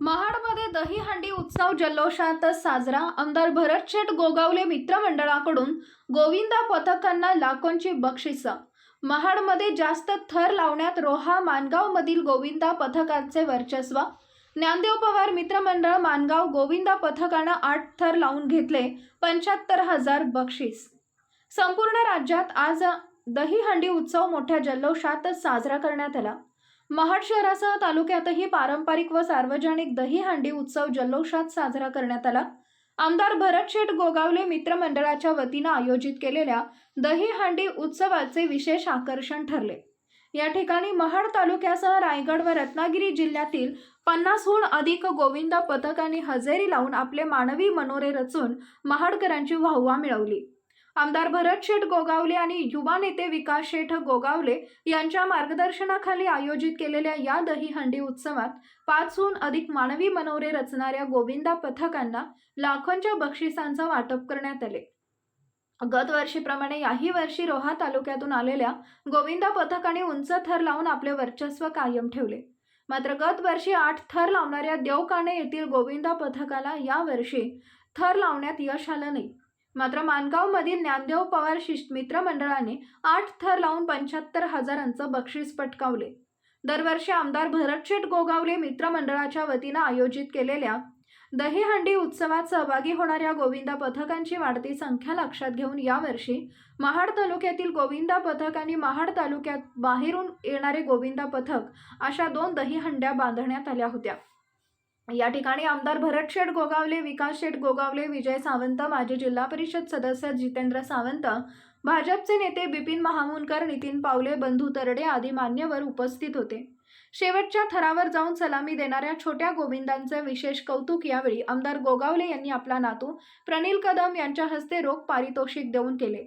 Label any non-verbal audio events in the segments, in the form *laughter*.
महाडमध्ये दहीहंडी उत्सव जल्लोषात साजरा. आमदार भरत गोगावले मित्रमंडळाकडून गोविंदा पथकांना लाखोंची बक्षिसं. महाडमध्ये जास्त थर लावण्यात रोहा मानगावमधील गोविंदा पथकांचे वर्चस्व. ज्ञानदेव पवार मित्रमंडळ मानगाव गोविंदा पथकानं आठ थर लावून घेतले पंच्याहत्तर हजार बक्षीस. संपूर्ण राज्यात आज दहीहंडी उत्सव मोठ्या जल्लोषात साजरा करण्यात आला. महाड शहरासह तालुक्यातही पारंपरिक व सार्वजनिक दहीहंडी उत्सव जल्लोषात साजरा करण्यात आला. आमदार भरत शेठ गोगावले मित्रमंडळाच्या वतीनं आयोजित केलेल्या दहीहंडी उत्सवाचे विशेष आकर्षण ठरले. या ठिकाणी महाड तालुक्यासह रायगड व रत्नागिरी जिल्ह्यातील पन्नासहून अधिक गोविंदा पथकांनी हजेरी लावून आपले मानवी मनोरे रचून महाडकरांची वाहवा मिळवली. आमदार भरत शेठ गोगावले आणि युवा नेते विकास शेठ गोगावले यांच्या मार्गदर्शनाखाली आयोजित केलेल्या या दहीहंडी उत्सवात पाचहून अधिक मानवी मनोरे रचणाऱ्या गोविंदा पथकांना लाखोंच्या बक्षिसांचं वाटप करण्यात आले. गत वर्षीप्रमाणे याही वर्षी रोहा तालुक्यातून आलेल्या गोविंदा पथकाने उंच थर लावून आपले वर्चस्व कायम ठेवले. मात्र गत वर्षी आठ थर लावणाऱ्या देवकाणे येथील गोविंदा पथकाला यावर्षी थर लावण्यात यश आलं नाही. मात्र मानगावमधील ज्ञानदेव पवार शिष्ट मित्रमंडळाने आठ थर लावून पंच्याहत्तर हजारांचं बक्षीस पटकावले. दरवर्षी आमदार भरतशेठ गोगावले मित्रमंडळाच्या वतीनं आयोजित केलेल्या दहीहंडी उत्सवात सहभागी होणाऱ्या गोविंदा पथकांची वाढती संख्या लक्षात घेऊन यावर्षी महाड तालुक्यातील गोविंदा पथक आणि महाड तालुक्यात बाहेरून येणारे गोविंदा पथक अशा दोन दहीहंड्या बांधण्यात आल्या होत्या. या ठिकाणी आमदार भरत शेठ गोगावले विकास शेठ गोगावले विजय सावंत माजी जिल्हा परिषद सदस्य जितेंद्र सावंत भाजपचे नेते बिपिन महामुनकर नितीन पावले बंधू तरडे आदी मान्यवर उपस्थित होते. शेवटच्या थरावर जाऊन सलामी देणाऱ्या छोट्या गोविंदांचे विशेष कौतुक यावेळी आमदार गोगावले यांनी आपला नातू प्रनिल कदम यांच्या हस्ते रोख पारितोषिक देऊन केले.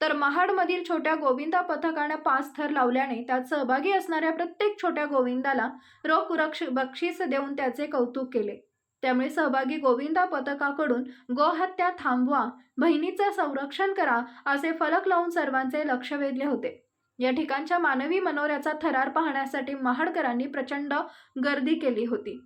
तर महाडमधील छोट्या गोविंदा पथकानं पाच थर लावल्याने त्यात सहभागी असणाऱ्या प्रत्येक छोट्या गोविंदाला रोख रक्ष बक्षीस देऊन त्याचे कौतुक केले. त्यामुळे सहभागी गोविंदा पथकाकडून गोहत्या थांबवा बहिणीचं संरक्षण करा असे फलक लावून सर्वांचे लक्ष वेधले होते. या ठिकाणच्या मानवी मनोऱ्याचा थरार पाहण्यासाठी महाडकरांनी प्रचंड गर्दी केली होती.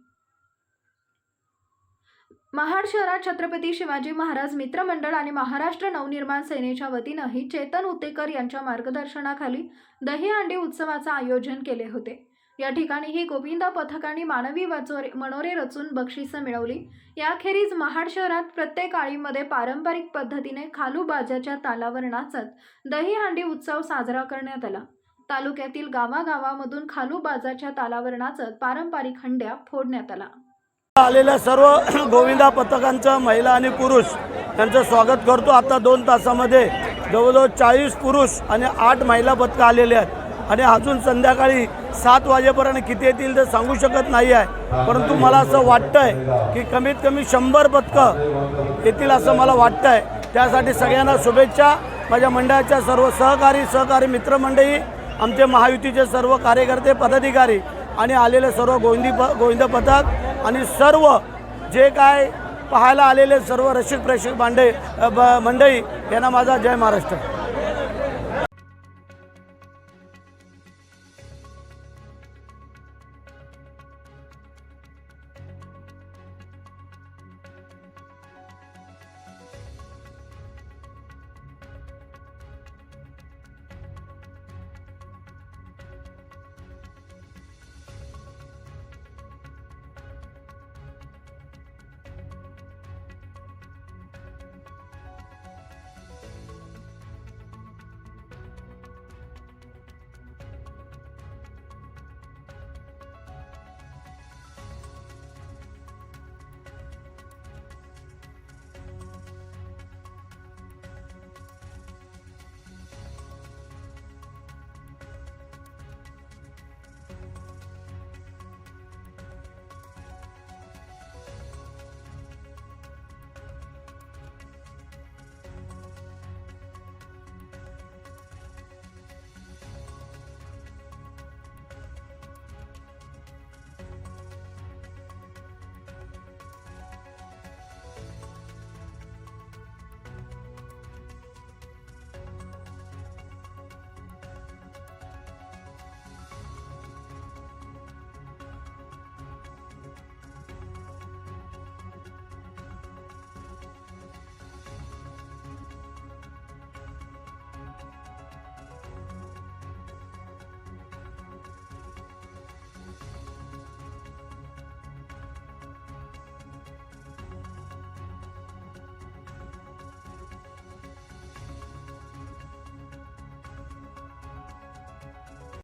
महाड शहरात छत्रपती शिवाजी महाराज मित्रमंडळ आणि महाराष्ट्र नवनिर्माण सेनेच्या वतीनंही चेतन उतेकर यांच्या मार्गदर्शनाखाली दहीहंडी उत्सवाचं आयोजन केले होते. या ठिकाणीही गोविंदा पथकाने मानवी वचोरे मनोरे रचून बक्षिसं मिळवली. याखेरीज महाड शहरात प्रत्येक आळीमध्ये पारंपरिक पद्धतीने खालू बाजाच्या तालावर नाचत दहीहंडी उत्सव साजरा करण्यात आला. तालुक्यातील गावागावामधून खालू बाजाच्या तालावर नाचत पारंपरिक हंड्या फोडण्यात आला. आलेल्या सर्व *clears throat* गोविंदा पथकांचं महिला आणि पुरुष यांचं स्वागत करतो. आता दोन तासामध्ये जवळजवळ चाळीस पुरुष आणि आठ महिला पथकं आलेले आहेत. आणि अजून संध्याकाळी सात वाजेपर्यंत किती येतील ते सांगू शकत नाही आहे परंतु मला असं वाटतंय की कमीत कमी शंभर पथकं येतील असं मला वाटतंय. त्यासाठी सगळ्यांना शुभेच्छा. माझ्या मंडळाच्या सर्व सहकारी सहकारी मित्रमंडळी आमचे महायुतीचे सर्व कार्यकर्ते पदाधिकारी आणि आलेले सर्व गोविंदी प गोविंद पथक आणि सर्व जे काय पाहायला आलेले सर्व रसिक प्रेक्षक भांडे ब- मंडळी यांना माझा जय महाराष्ट्र.